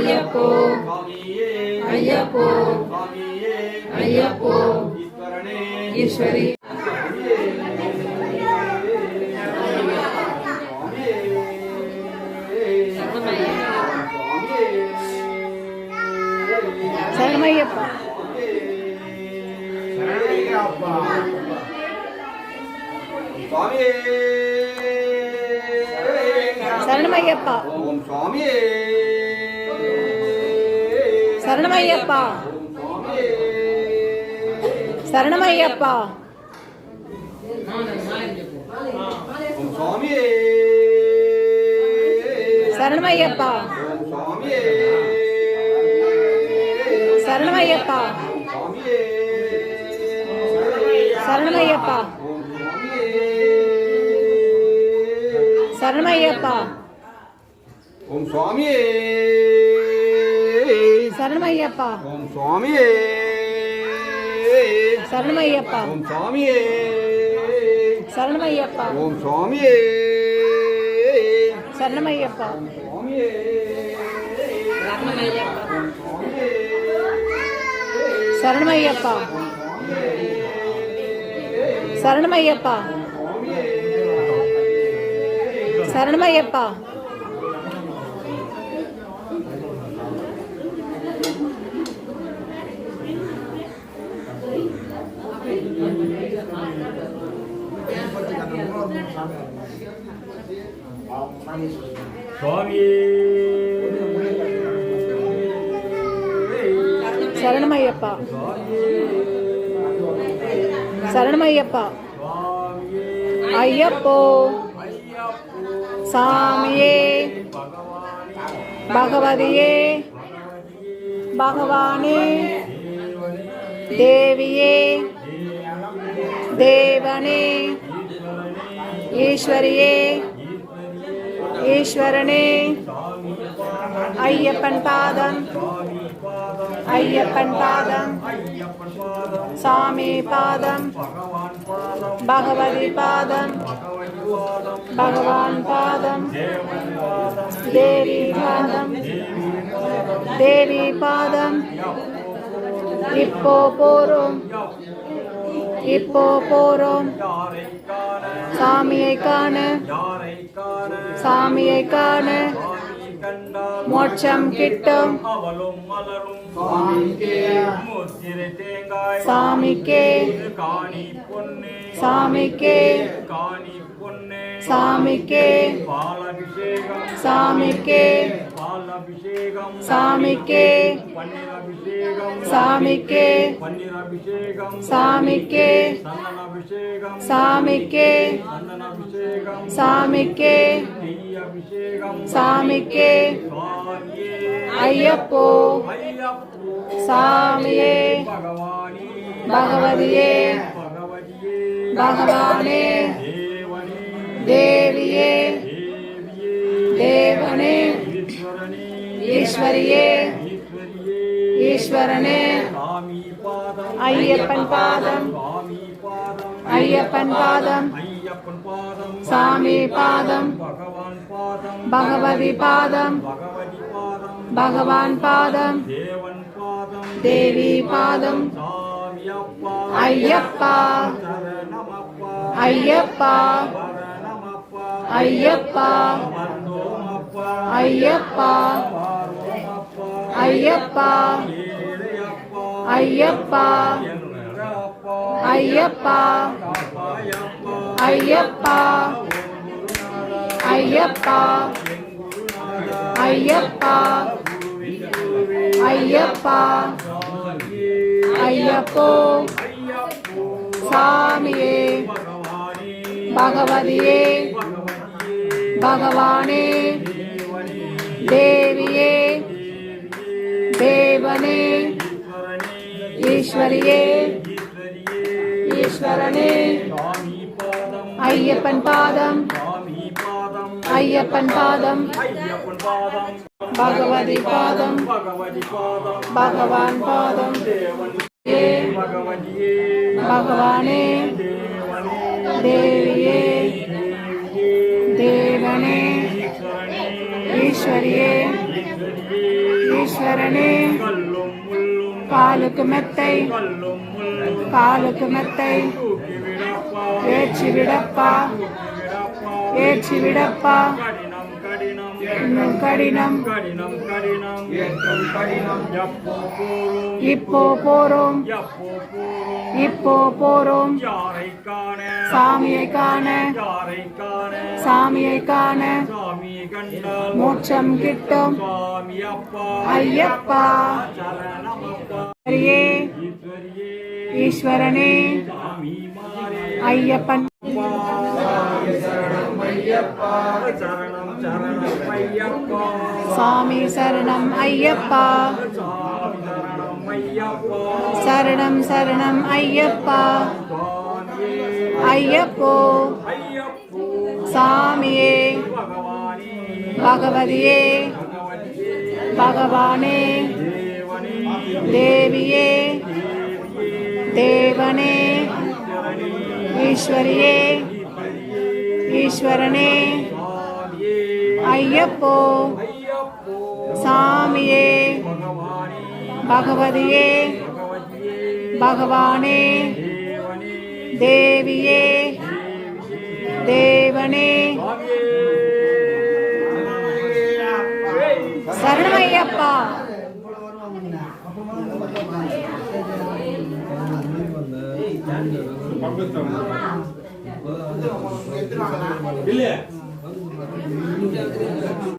ஐயப்போ. ஐயப்போ. ஐயப்போ. ஈஸ்வரனே. ஈஸ்வரி. சரணமையப்பா சுவாமியே. சரணமையப்பா ஓம் சுவாமியே. சரணமையப்பா. சரணமையப்பா. சரணமையப்பா. சரணமையப்பா. சரணமையப்பா. சரணமையப்பா. ஓம் சுவாமியே. சரணமையப்பா. ஓம் சுவாமியே. சரணமையப்பா. ஓம் சுவாமியே. சரணமையப்பா. ஓம் சுவாமியே. சரணமையப்பா. சுவாமியே. சரணமையப்பா. சரணமையப்பா. சரணமையப்பா சுவாமியே சரணமையப்பா. சரணமையப்பா. ஐயப்போ. சாமியே. பகவதியே. பகவானே. தேவியே. தேவனே. ஈஸ்வரியே ஈஸ்வரனே. ஐயப்பன் பாதம் ஐயப்பன் பாதம். சாமி பாதம் பகவதி பாதம் பகவான் பாதம் தேவி பாதம் தேவி பாதம். இப்போ போறோம் இப்போ போறோம். சாமியை காண. சாமியை காண. மோட்சம் கிட்டும். சாமிக்கே. சாமிக்கே. சாமிக்கே. சாமிக்கே. பாலபிஷேகம் சாமிக்கே பன்னீரபிஷேகம் சாமிக்கே பன்னீரபிஷேகம் சாமிக்கே சந்தனாபிஷேகம் சாமிக்கே சந்தனாபிஷேகம் சாமிக்கே நெய்யபிஷேகம் சாமிக்கே சுவாமியே ஐயப்போ ஐயப்போ சாமியே பகவானே பகவதியே பகவதியே பகவானே தேவனே ஈஸ்வரியே. ஈஸ்வரனே. ஐயப்பன் பாதம். ஐயப்பன் பாதம். சாமி பாதம். பகவதி பாதம். பகவான் பாதம். தேவி பாதம். ஐயப்பா. ஐயப்பா. ஐயப்பா. ஐயப்பா. ஐயப்பா. ஐயப்பா. ஐயப்பா. ஐயப்பா. ஐயப்பா. ஐயப்பா. ஐயப்பா. ஐயப்போ. சாமியே. பகவதியே. பகவானே. தேவியே. தேவனே ஈஸ்வரியே ஈஸ்வரனே. ஐயப்பன் பாதம் ஐயப்பன் பாதம். பகவதி பாதம் பகவான் பாதம். பகவானே தேவியே தேவனே ஈஸ்வரியே. சரணே. ஈஸ்வரனே காலுக்கு மெத்தை. கல்லும் காலுக்கு மெத்தை. ஏற்றி விடப்பா. ஏற்றி விடப்பா. கடினம். கடினம் கடினம். கடினம். எப்போ போரும்? இப்போ போறோம் எப்போ போரும்? இப்போ போறோம் யாரை காண? சாமியை காண. யாரை காண? சாமியை காண. சாமியை கண்டால் மோட்சம் கிட்டும். சுவாமி அப்பா. ஐயப்பா. சரணமப்பா ஹரியே ஈஸ்வரனே. ஐயப்பன். சரணம் சரணம் ஐயப்பா. சாமி சரணம் ஐயப்பா. சரணம் ஐயப்பா சரணம் ஐயப்பா. ஐயப்போ. சாமியே. பகவதியே. பகவானே. தேவியே. தேவனே. ஈஸ்வரியே. ஈஸ்வரனே. ஐயப்போ. சாமியே. பகவதியே. பகவானே. தேவியே. தேவனே. சரணமையப்பா. சரணம் இல்லையா